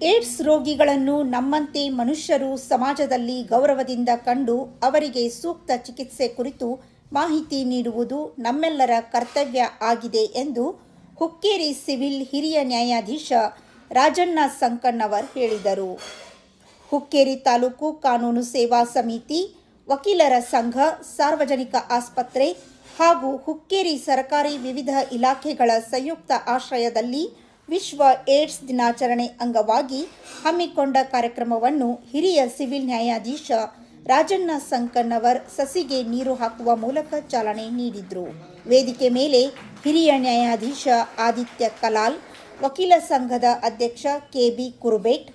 AIDS ರೋಗಿಗಳನ್ನು ನಮ್ಮಂತೆ ಮನುಷ್ಯರು ಸಮಾಜದಲ್ಲಿ ಗೌರವದಿಂದ ಕಂಡು ಅವರಿಗೆ ಸೂಕ್ತ ಚಿಕಿತ್ಸೆ ಕುರಿತು ಮಾಹಿತಿ ನೀಡುವುದು ನಮ್ಮೆಲ್ಲರ ಕರ್ತವ್ಯ ಆಗಿದೆ ಎಂದು ಹುಕ್ಕೇರಿ ಸಿವಿಲ್ ಹಿರಿಯ ನ್ಯಾಯಾಧೀಶ ರಾಜಣ್ಣ ಸಂಕಣ್ಣವರ್ ಹೇಳಿದರು. ಹುಕ್ಕೇರಿ ತಾಲೂಕು ಕಾನೂನು ಸೇವಾ ಸಮಿತಿ, ವಕೀಲರ ಸಂಘ, ಸಾರ್ವಜನಿಕ ಆಸ್ಪತ್ರೆ ಹಾಗೂ ಹುಕ್ಕೇರಿ ಸರ್ಕಾರಿ ವಿವಿಧ ಇಲಾಖೆಗಳ ಸಂಯುಕ್ತ ಆಶ್ರಯದಲ್ಲಿ ವಿಶ್ವ ಏಡ್ಸ್ ದಿನಾಚರಣೆ ಅಂಗವಾಗಿ ಹಮ್ಮಿಕೊಂಡ ಕಾರ್ಯಕ್ರಮವನ್ನು ಹಿರಿಯ ಸಿವಿಲ್ ನ್ಯಾಯಾಧೀಶ ರಾಜಣ್ಣ ಸಂಕಣ್ಣವರ್ ಸಸಿಗೆ ನೀರು ಹಾಕುವ ಮೂಲಕ ಚಾಲನೆ ನೀಡಿದರು. ವೇದಿಕೆ ಮೇಲೆ ಹಿರಿಯ ನ್ಯಾಯಾಧೀಶ ಆದಿತ್ಯ ಕಲಾಲ್, ವಕೀಲ ಸಂಘದ ಅಧ್ಯಕ್ಷ ಕೆಬಿ ಕುರುಬೇಟ್,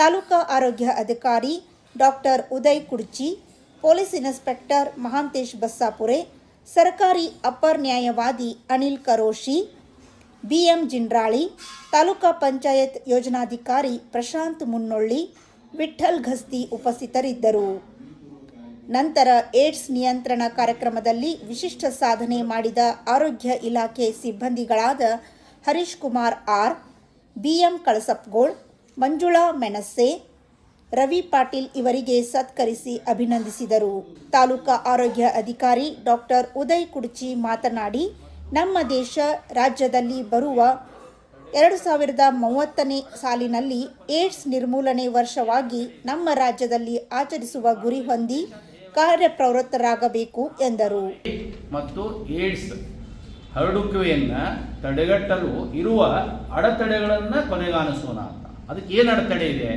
ತಾಲೂಕಾ ಆರೋಗ್ಯ ಅಧಿಕಾರಿ doctor Uday Kudchi, police inspector Mahantesh Bassapure, ಸರ್ಕಾರಿ ಅಪರ್ ನ್ಯಾಯವಾದಿ ಅನಿಲ್ ಕರೋಶಿ ಬಿಎಂ ಜಿಂಡ್ರಾಳಿ, ತಾಲೂಕಾ ಪಂಚಾಯತ್ ಯೋಜನಾಧಿಕಾರಿ ಪ್ರಶಾಂತ್ ಮುನ್ನೊಳ್ಳಿ, ವಿಠ್ಠಲ್ ಘಸ್ತಿ ಉಪಸ್ಥಿತರಿದ್ದರು. ನಂತರ ಏಡ್ಸ್ ನಿಯಂತ್ರಣ ಕಾರ್ಯಕ್ರಮದಲ್ಲಿ ವಿಶಿಷ್ಟ ಸಾಧನೆ ಮಾಡಿದ ಆರೋಗ್ಯ ಇಲಾಖೆ ಸಿಬ್ಬಂದಿಗಳಾದ ಹರೀಶ್ ಕುಮಾರ್ ಆರ್, ಬಿಎಂ ಕಳಸಪ್ಗೋಳ್, ಮಂಜುಳಾ ಮೆಣಸೆ, ರವಿ ಪಾಟೀಲ್ ಇವರಿಗೆ ಸತ್ಕರಿಸಿ ಅಭಿನಂದಿಸಿದರು. ತಾಲೂಕಾ ಆರೋಗ್ಯ ಅಧಿಕಾರಿ ಡಾಕ್ಟರ್ ಉದಯ್ ಕುಡ್ಚಿ ಮಾತನಾಡಿ ನಮ್ಮ ದೇಶ ರಾಜ್ಯದಲ್ಲಿ ಬರುವ ಎರಡು ಸಾವಿರದ ಮೂವತ್ತನೇ ಸಾಲಿನಲ್ಲಿ ಏಡ್ಸ್ ನಿರ್ಮೂಲನೆ ವರ್ಷವಾಗಿ ನಮ್ಮ ರಾಜ್ಯದಲ್ಲಿ ಆಚರಿಸುವ ಗುರಿ ಹೊಂದಿ ಕಾರ್ಯಪ್ರವೃತ್ತರಾಗಬೇಕು ಎಂದರು. ಮತ್ತು ಏಡ್ಸ್ ಹರಡುವಿಕೆಯನ್ನು ತಡೆಗಟ್ಟಲು ಇರುವ ಅಡೆತಡೆಗಳನ್ನು ಕೊನೆಗಾಣಿಸೋಣ ಅಂತ. ಅದಕ್ಕೆ ಏನು ಅಡೆತಡೆ ಇದೆ?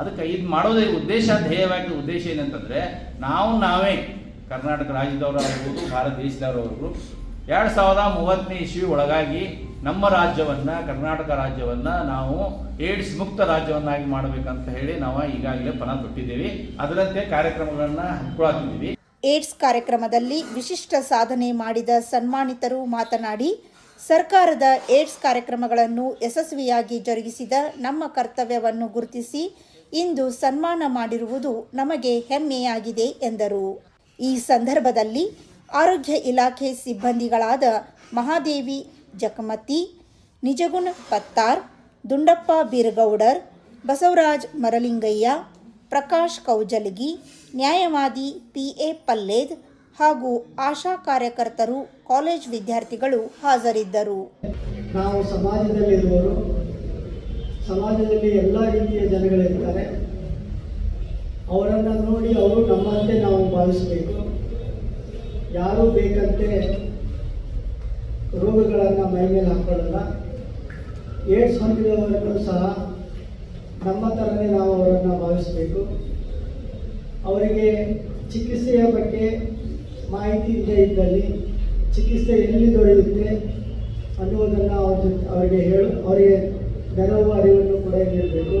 ಅದಕ್ಕೆ ಇದು ಮಾಡೋದೇ ಉದ್ದೇಶ, ಧ್ಯೇಯವಾಗಿ ಉದ್ದೇಶ ಏನಂತಂದರೆ, ನಾವು ನಾವೇ ಕರ್ನಾಟಕ ರಾಜ್ಯದವರಾಗ್ಬೋದು, ಭಾರತ ದೇಶದವರವರು ಎರಡು ಸಾವಿರದ ಮೂವತ್ತನೇ ಇಸ್ವಿ ಒಳಗಾಗಿ ನಮ್ಮ ರಾಜ್ಯವನ್ನು, ಕರ್ನಾಟಕ ರಾಜ್ಯವನ್ನು ನಾವು ಏಡ್ಸ್ ಮುಕ್ತ ರಾಜ್ಯವನ್ನಾಗಿ ಮಾಡಬೇಕಂತ ಹೇಳಿ ನಾವು ಈಗಾಗಲೇ ಪಣ ತೊಟ್ಟಿದ್ದೀವಿ. ಅದರಂತೆ ಕಾರ್ಯಕ್ರಮಗಳನ್ನು ಹಮ್ಮಿಕೊಳ್ಳುತ್ತಿದ್ದೀವಿ ಏಡ್ಸ್ ಕಾರ್ಯಕ್ರಮದಲ್ಲಿ ವಿಶಿಷ್ಟ ಸಾಧನೆ ಮಾಡಿದ ಸನ್ಮಾನಿತರು ಮಾತನಾಡಿ, ಸರ್ಕಾರದ ಏಡ್ಸ್ ಕಾರ್ಯಕ್ರಮಗಳನ್ನು ಯಶಸ್ವಿಯಾಗಿ ಜರುಗಿಸಿದ ನಮ್ಮ ಕರ್ತವ್ಯವನ್ನು ಗುರುತಿಸಿ, ಇಂದು ಸನ್ಮಾನ ಮಾಡಿರುವುದು ನಮಗೆ ಹೆಮ್ಮೆಯಾಗಿದೆ ಎಂದರು. ಈ ಸಂದರ್ಭದಲ್ಲಿ ಆರೋಗ್ಯ ಇಲಾಖೆ ಸಿಬ್ಬಂದಿಗಳಾದ ಮಹಾದೇವಿ ಜಕಮತಿ, ನಿಜಗುಣ ಪತ್ತಾರ್, ದುಂಡಪ್ಪ ಬೀರಗೌಡರ್, ಬಸವರಾಜ್ ಮರಲಿಂಗಯ್ಯ, ಪ್ರಕಾಶ್ ಕೌಜಲಗಿ, ನ್ಯಾಯವಾದಿ ಪಿ ಎ ಪಲ್ಲೇದ್ ಹಾಗೂ ಆಶಾ ಕಾರ್ಯಕರ್ತರು, ಕಾಲೇಜ್ ವಿದ್ಯಾರ್ಥಿಗಳು ಹಾಜರಿದ್ದರು. ನಾವು ಸಮಾಜದಲ್ಲಿರುವವರು, ಸಮಾಜದಲ್ಲಿ ಎಲ್ಲ ರೀತಿಯ ಜನಗಳಿರ್ತಾರೆ ಅವರನ್ನು ನೋಡಿ ಅವರು ನಮ್ಮಂತೆ ನಾವು ಭಾವಿಸಬೇಕು. ಯಾರೂ ಬೇಕಂತೆ ರೋಗಗಳನ್ನು ಮೈ ಮೇಲೆ ಹಾಕೊಳ್ಳಲ್ಲ. ಏಡ್ಸ್ ಹೊಂದಿದವರನ್ನು ಸಹ ನಮ್ಮ ಥರನೇ ನಾವು ಅವರನ್ನು ಭಾವಿಸಬೇಕು. ಅವರಿಗೆ ಚಿಕಿತ್ಸೆಯ ಬಗ್ಗೆ ಮಾಹಿತಿ ಇಲ್ಲದೇ ಇದ್ದಲ್ಲಿ ಚಿಕಿತ್ಸೆ ಎಲ್ಲಿ ದೊರೆಯುತ್ತೆ ಅನ್ನುವುದನ್ನು ಅವ್ರ ಅವರಿಗೆ ಹೇಳು. ಅವರಿಗೆ ನೆರವು ಅರಿವನ್ನು ಕೂಡ ನೀಡಬೇಕು.